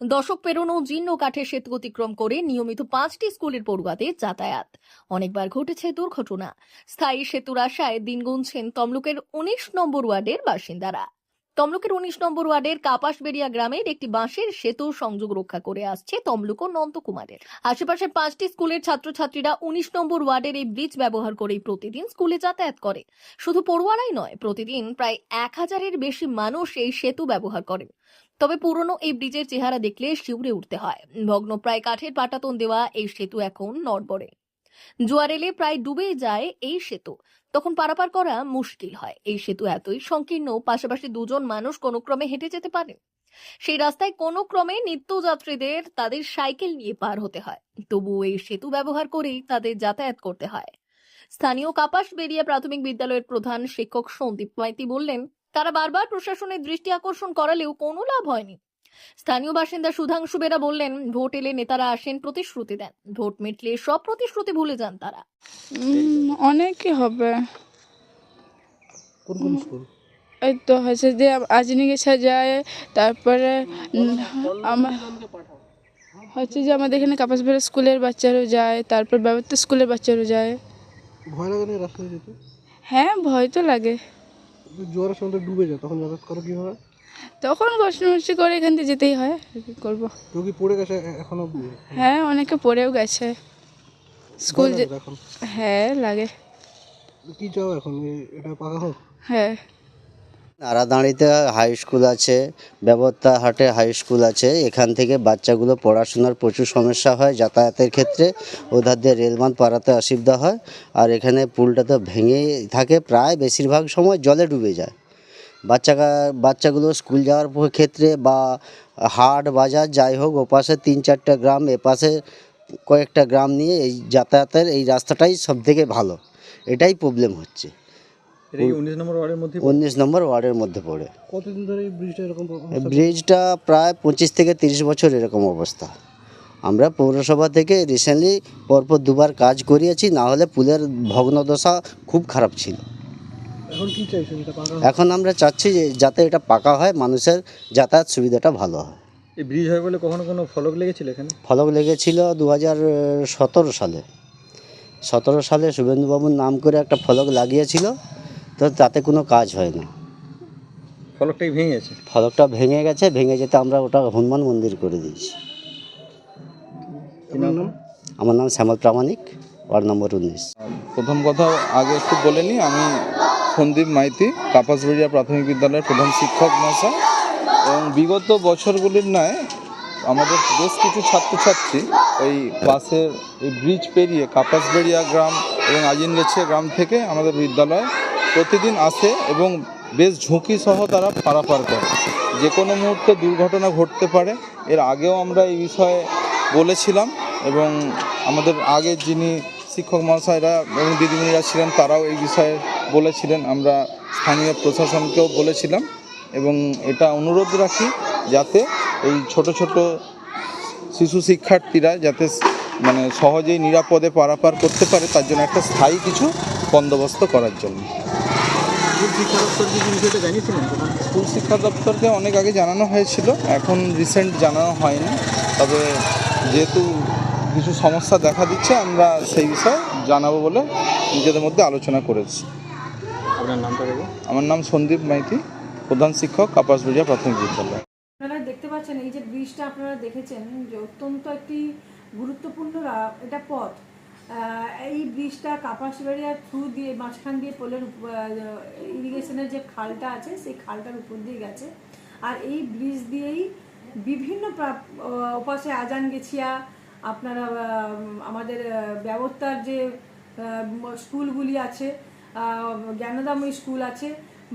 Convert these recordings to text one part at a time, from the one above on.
দশক পেরোনো জীর্ণ কাঠের সেতু অতিক্রম করে নিয়মিত পাঁচটি স্কুলের পড়ুয়াদের যাতায়াত। অনেকবার ঘটেছে দুর্ঘটনা। স্থায়ী সেতুর আশায় দিন গুনছেন তমলুকের উনিশ নম্বর ওয়ার্ডের বাসিন্দারা। তমলুকের উনিশ নম্বর ওয়ার্ডের কাপাসবেড়িয়া গ্রামের একটি বাঁশের সেতু সংযোগ রক্ষা করে আসছে তমলুক ও নন্দকুমারের। আশেপাশের পাঁচটি স্কুলের ছাত্রছাত্রীরা উনিশ নম্বর ওয়ার্ডের এই ব্রিজ ব্যবহার করেই প্রতিদিন স্কুলে যাতায়াত করে। শুধু পড়ুয়ারাই নয়, প্রতিদিন প্রায় এক হাজারের বেশি মানুষ এই সেতু ব্যবহার করেন। তবে পুরনো এই ব্রিজের চেহারা দেখলে শিউরে উঠতে হয়। ভগ্ন প্রায় কাঠের পাটাতন দেওয়া এই সেতু এখন নড়বড়ে। জোয়ার এলে প্রায় ডুবে যায় এই সেতু। তখন পারাপার করা মুশকিল হয়। এই সেতু এতই সংকীর্ণ, পাশাপাশি দুজন মানুষ কোনো ক্রমে হেঁটে যেতে পারে। সেই রাস্তায় কোনো ক্রমে নিত্যযাত্রীদের তাদের সাইকেল নিয়ে পার হতে হয়। তবু এই সেতু ব্যবহার করেই তাদের যাতায়াত করতে হয়। স্থানীয় কাপাস বেরিয়া প্রাথমিক বিদ্যালয়ের প্রধান শিক্ষক সন্দীপ মাইতি বললেন তারা বারবার প্রশাসনের দৃষ্টি আকর্ষণ করালেও কোনো লাভ হয়নি। স্থানীয় বাসিন্দা সুধাংশু বেরা বললেন ভোট এলে নেতারা আসেন প্রতিশ্রুতি দেন। ভোট মিটলে সব প্রতিশ্রুতি ভুলে যান তারা। অনেকই হবে। কোন কোন স্কুল? এই তো হচ্ছে যে আজনি গেছা যায় তারপরে আমার হচ্ছে যে আমাদের এখানে কাপাস কাপাসবেড়া স্কুলের বাচ্চারাও যায় তারপর ব্যবস্থা স্কুলের বাচ্চারাও যায়। ভয় লাগে না রাস্তায় যেতে? হ্যাঁ ভয় তো লাগে। জোয়ারের সময় তো ডুবে যায় তখন যাতায়াত করো কীভাবে? তখন কষ্ট মষ্টি করে এখান থেকে যেতেই হয় আর কি করব? কেউ কি পড়ে গেছে এখনও? হ্যাঁ অনেকে পড়েও গেছে। স্কুল যে এখন? হ্যাঁ লাগে। কি চাও এখন? এ- এটা পাকা হোক? হ্যাঁ। আরাদাঁড়িতে হাই স্কুল আছে ব্যবত্তা হাটে হাই স্কুল আছে। এখান থেকে বাচ্চাগুলো পড়াশোনার প্রচুর সমস্যা হয় যাতায়াতের ক্ষেত্রে। ওধার দিয়ে রেলবাঁধ পাড়াতে অসুবিধা হয়। আর এখানে পুলটা তো ভেঙে থাকে। প্রায় বেশিরভাগ সময় জলে ডুবে যায়। বাচ্চা বাচ্চাগুলো স্কুল যাওয়ার ক্ষেত্রে বা হাট, বাজার যাই হোক, ওপাশে তিন চারটা গ্রাম, এপাশে কয়েকটা গ্রাম নিয়ে এই যাতায়াতের এই রাস্তাটাই সব থেকে ভালো। এটাই প্রবলেম হচ্ছে। উনিশ নম্বর ওয়ার্ডের মধ্যে পড়ে। কতদিন ধরে এই ব্রিজটা এরকম ব্রিজটা প্রায় পঁচিশ থেকে তিরিশ বছর এরকম অবস্থা। আমরা পৌরসভা থেকে রিসেন্টলি পরপর দুবার কাজ করিয়েছি না হলে পুলের ভগ্নদশা খুব খারাপ ছিল। এখন আমরা চাচ্ছি যে যাতে এটা পাকা হয় মানুষের যাতায়াত সুবিধাটা ভালো হয়। এই ব্রিজ হয় বলে কখনো কোনো ফলক লেগেছিল এখানে? ফলক লেগেছিল দু হাজার সতেরো সালে। সতেরো সালে শুভেন্দুবাবুর নাম করে একটা ফলক লাগিয়েছিল তো তাতে কোনো কাজ হয় না। ফলকটাই ভেঙে গেছে? ফলকটা ভেঙে গেছে ভেঙে যেতে আমরা ওটা হনুমান মন্দির করে দিয়েছি। আমার নাম শ্যামল প্রামাণিক ওয়ার্ড নম্বর উনিশ। প্রথম কথা আগে একটু বলে নিই আমি সন্দীপ মাইতি কাপাসবেড়িয়া প্রাথমিক বিদ্যালয়ের প্রধান শিক্ষক মশা এবং বিগত বছরগুলির ন্যায় আমাদের বেশ কিছু ছাত্রছাত্রী এই বাসের এই ব্রিজ পেরিয়ে কাপাসবেড়িয়া গ্রাম এবং আজিনগেছে গ্রাম থেকে আমাদের বিদ্যালয়ে প্রতিদিন আসে এবং বেশ ঝুঁকি সহ তারা পারাপার করে। যে কোনো মুহূর্তে দুর্ঘটনা ঘটতে পারে। এর আগেও আমরা এই বিষয়ে বলেছিলাম এবং আমাদের আগে যিনি শিক্ষক মহাশয়রা এবং দিদিমণিরা ছিলেন, তারাও এই বিষয়ে বলেছিলেন। আমরা স্থানীয় প্রশাসনকেও বলেছিলাম এবং এটা অনুরোধ রাখি যাতে এই ছোট ছোট শিশু শিক্ষার্থীরা যাতে মানে সহজেই নিরাপদে পারাপার করতে পারে, তার জন্য একটা স্থায়ী কিছু বন্দোবস্ত করার জন্য। স্কুল শিক্ষা দপ্তর বিষয়টা জানিয়েছিলেন? স্কুল শিক্ষা দপ্তরকে অনেক আগে জানানো হয়েছিল এখন রিসেন্ট জানানো হয়নি। তবে যেহেতু কিছু সমস্যা দেখা দিচ্ছে আমরা সেই বিষয়ে জানাব বলে নিজেদের মধ্যে আলোচনা করেছি। আপনার নামটা দেবো আমার নাম সন্দীপ মাইতি প্রধান শিক্ষক কাপাসবেড়িয়া প্রাথমিক বিদ্যালয়। আপনারা দেখতে পাচ্ছেন এই যে ব্রিজটা আপনারা দেখেছেন যে অত্যন্ত একটি গুরুত্বপূর্ণ এটা পথ। এই ব্রিজটা কাপাসবাড়িয়ার থ্রু দিয়ে মাঝখান দিয়ে পোলের ইরিগেশনের যে খালটা আছে সেই খালটার উপর দিয়ে গেছে। আর এই ব্রিজ দিয়েই বিভিন্ন ওপাশে আজান গেছিয়া আপনারা আমাদের ব্যবস্থার যে স্কুলগুলি আছে আহ, জ্ঞানদাময়ী স্কুল আছে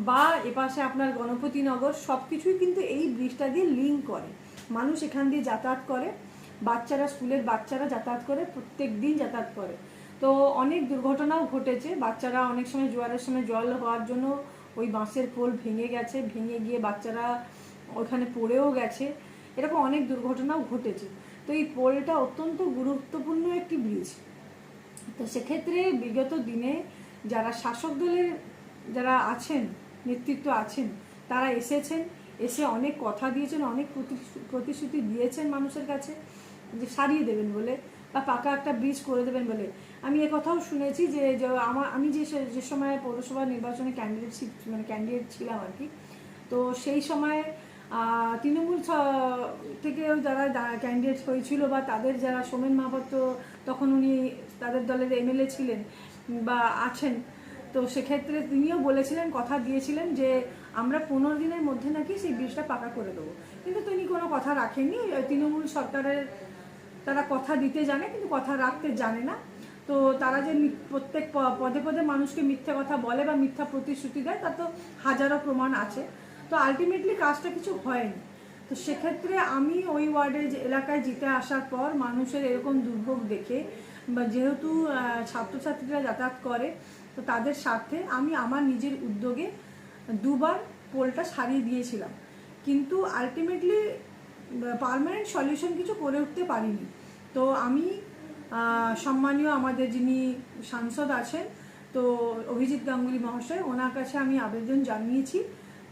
বা এপাশে আপনার গণপতিনগর সব কিছুই কিন্তু এই ব্রিজটা দিয়ে লিঙ্ক করে। মানুষ এখান দিয়ে যাতায়াত করে। বাচ্চারা, স্কুলের বাচ্চারা যাতায়াত করে, প্রত্যেক দিন যাতায়াত করে। তো অনেক দুর্ঘটনাও ঘটেছে। বাচ্চারা অনেক সময় জোয়ারের সময় জল হওয়ার জন্য ওই বাঁশের পোল ভেঙে গেছে, ভেঙে গিয়ে বাচ্চারা ওখানে পড়েও গেছে। এরকম অনেক দুর্ঘটনাও ঘটেছে। তো এই পোলটা অত্যন্ত গুরুত্বপূর্ণ একটি ব্রিজ তো সেক্ষেত্রে বিগত দিনে যারা শাসক দলের যারা আছেন, নেতৃত্ব আছেন, তারা এসেছেন, এসে অনেক কথা দিয়েছেন, অনেক প্রতি- প্রতিশ্রুতি দিয়েছেন মানুষের কাছে। সারিয়ে দেবেন বলে বা পাকা একটা ব্রিজ করে দেবেন বলে। আমি কথাও শুনেছি যে আমার, আমি যে যে সময় পৌরসভা নির্বাচনে ক্যান্ডিডেট মানে ক্যান্ডিডেট ছিলাম আর কি, তো সেই সময় তৃণমূল থেকেও যারা ক্যান্ডিডেট হয়েছিল বা তাদের যারা সোমেন মাহাপাত্র তখন উনি তাদের দলের এমএলএ ছিলেন বা আছেন, তো সেক্ষেত্রে তিনিও বলেছিলেন, কথা দিয়েছিলেন যে আমরা পনেরো দিনের মধ্যে নাকি সেই ব্রিজটা পাকা করে দেবো। কিন্তু তিনি কোনো কথা রাখেননি। তৃণমূল সরকারের তারা কথা দিতে জানে, কিন্তু কথা রাখতে জানে না। তো তারা যে প্রত্যেক পদে পদে মানুষকে মিথ্যে কথা বলে বা মিথ্যা প্রতিশ্রুতি দেয়, তার তো হাজারো প্রমাণ আছে। তো আলটিমেটলি কাজটা কিছু হয়নি। তো সেক্ষেত্রে আমি ওই ওয়ার্ডে এলাকায় জিতে আসার পর মানুষের এরকম দুর্ভোগ দেখে, বা যেহেতু ছাত্রছাত্রীরা যাতায়াত করে, তো তাদের স্বার্থে আমি আমার নিজের উদ্যোগে দুবার পোলটা সারিয়ে দিয়েছিলাম। কিন্তু আলটিমেটলি পার্মানেন্ট সলিউশন কিছু করে উঠতে পারিনি। তো আমি সম্মানীয় আমাদের যিনি সাংসদ আছেন, তো অভিজিৎ গাঙ্গুলি মহাশয়, ওনার কাছে আমি আবেদন জানিয়েছি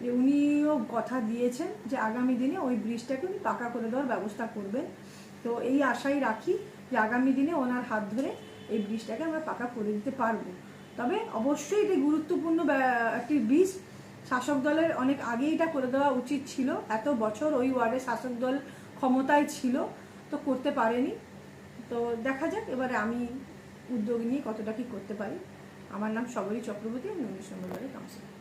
যে উনিও কথা দিয়েছেন যে আগামী দিনে ওই ব্রিজটাকে উনি পাকা করে দেওয়ার ব্যবস্থা করবেন। তো এই আশাই রাখি যে আগামী দিনে ওনার হাত ধরে এই ব্রিজটাকে আমরা পাকা করে দিতে পারব। তবে অবশ্যই এটি গুরুত্বপূর্ণ একটি ব্রিজ। শাসক দলের অনেক আগে এটা করে দেওয়া উচিত ছিল। এত বছর ওই ওয়ার্ডে শাসক দল ক্ষমতায় ছিল, তো করতে পারেনি। তো দেখা যাক, এবারে আমি উদ্যোগ নিয়ে কতটা কি করতে পারি। আমার নাম সবরী চক্রবর্তী আমি উনিশ নম্বর ওয়ার্ডের কাউন্সিলর